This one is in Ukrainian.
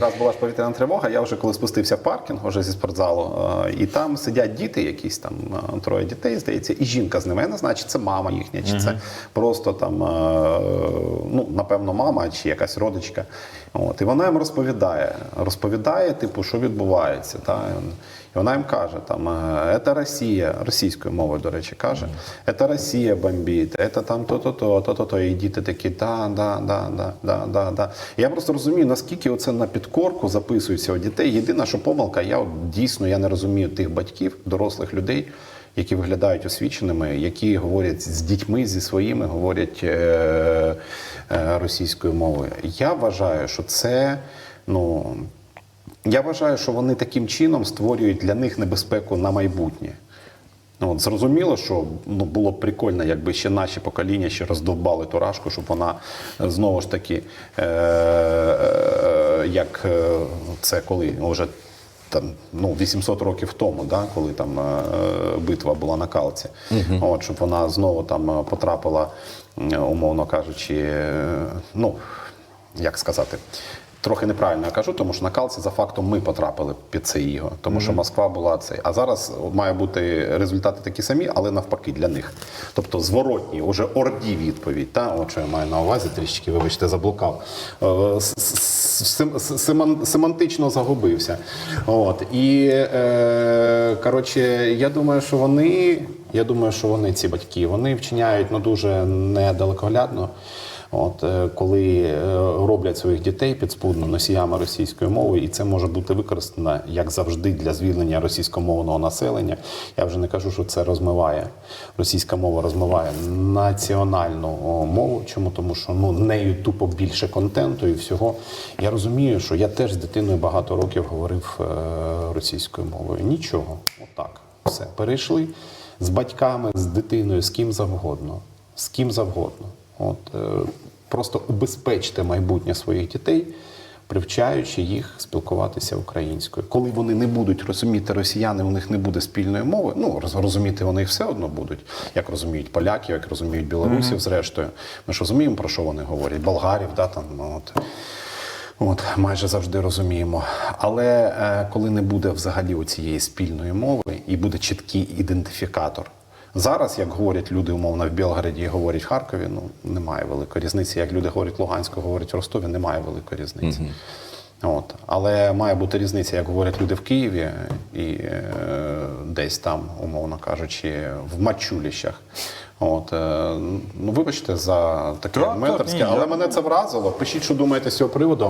Раз була ж повітряна тривога, я вже коли спустився в паркінг уже зі спортзалу, е, і там сидять діти, якісь там е, троє дітей, здається, і жінка з ними. Я не знаю, чи це мама їхня, чи це просто там, е, напевно, мама чи якась родичка. От, і вона їм розповідає, розповідає, типу, що відбувається. Та? І вона їм каже, там, е, це Росія, російською мовою, до речі, каже, це Росія бомбить, це там то-то-то, то-то-то. І діти такі, да, да, да, да, да, да. Я просто розумію, наскільки оце на підкорку записується у дітей. Єдина, що помилка, я от, дійсно я не розумію тих батьків, дорослих людей, які виглядають освіченими, які говорять з дітьми, зі своїми, говорять е- е- російською мовою. Я вважаю, що це, ну. Я вважаю, що вони таким чином створюють для них небезпеку на майбутнє. Ну, от зрозуміло, що ну, було б прикольно, якби ще наші покоління ще роздовбали ту рашку, щоб вона е, знову ж таки, е- е- як е, це коли вже там, ну, 800 років тому, да, коли там е- битва була на Калці, от, щоб вона знову там е, потрапила, е, умовно кажучи, ну, як сказати. Трохи неправильно я кажу, тому що на Калці за фактом ми потрапили під це іго, тому що Москва була цей. А зараз має бути результати такі самі, але навпаки для них. Тобто зворотні, уже орді відповідь. Та от що я маю на увазі, трішки, вибачте, заблукав. Е, Семантично загубився. От і е, коротше, я думаю, що вони, я думаю, що вони ці батьки, вони вчиняють ну дуже недалекоглядно. От е, коли е, роблять своїх дітей підспудно носіями російської мови, і це може бути використано як завжди для звільнення російськомовного населення. Я вже не кажу, що це розмиває російська мова, розмиває національну мову. Чому тому, що ну нею тупо більше контенту і всього. Я розумію, що я теж з дитиною багато років говорив е, російською мовою. Нічого, отак, все перейшли з батьками, з дитиною, з ким завгодно, з ким завгодно. От е, просто убезпечте майбутнє своїх дітей, привчаючи їх спілкуватися українською. Коли вони не будуть розуміти росіяни, у них не буде спільної мови. Ну розуміти вони все одно будуть, як розуміють поляків, як розуміють білорусів, зрештою. Ми ж розуміємо, про що вони говорять, болгарів, да, там ну, от. От майже завжди розуміємо. Але е, коли не буде взагалі цієї спільної мови і буде чіткий ідентифікатор. Зараз, як говорять люди умовно в Білгороді і говорять в Харкові, ну немає великої різниці. Як люди говорять в Луганську, говорять в Ростові, немає великої різниці. От. Але має бути різниця, як говорять люди в Києві і е, десь там, умовно кажучи, в Мачуліщах. От, е, ну, вибачте за таке Так, так, менторське, але мене це вразило. Пишіть, що думаєте з цього приводу.